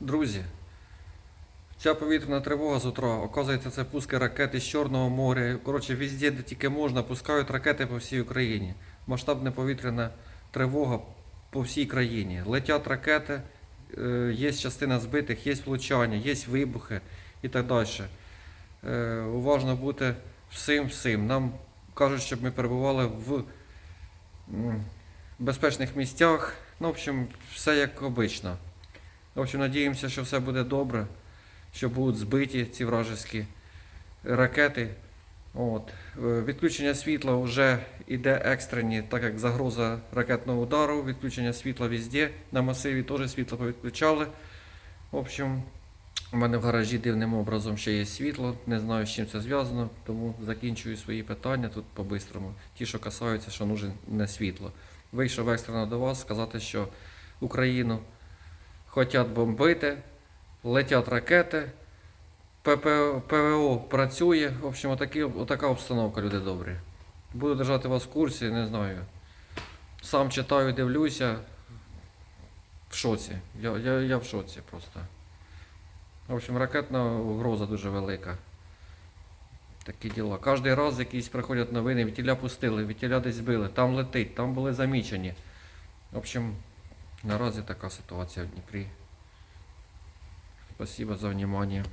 Друзі, ця повітряна тривога з утра, оказується, це пуски ракет із Чорного моря. Коротше, везде, де тільки можна, пускають ракети по всій Україні. Масштабна повітряна тривога по всій країні. Летять ракети, е, є частина збитих, є влучання, є вибухи і так далі. Е, Уважно бути всім всім. Нам кажуть, щоб ми перебували в безпечних місцях. Ну, в общем, все як обично. В общем, надіємося, що все буде добре, що будуть збиті ці вражеські ракети. От. Е, Відключення світла вже йде екстрені, так як загроза ракетного удару, відключення світла везде. На масиві теж світло повідключали. В общем, у мене в гаражі дивним образом ще є світло. Не знаю, з чим це зв'язано, тому закінчую свої питання тут по-бистрому. Ті, що касаються, що нужен не світло. Вийшов екстрено до вас сказати, що Україну хочуть бомбити, летять ракети, ППО, ПВО працює. В общем, отакі, отака обстановка, люди добрі. Буду держати вас в курсі, не знаю. Сам читаю, дивлюся. В шоці. Я, я, я в шоці просто. В общем, ракетна угроза дуже велика. Такі діла. Кожний раз якісь приходять новини, вітіля пустили, вітіля десь збили, там летить, там були замічені. В общем, наразі така ситуація в Дніпрі. Спасибо за внимание.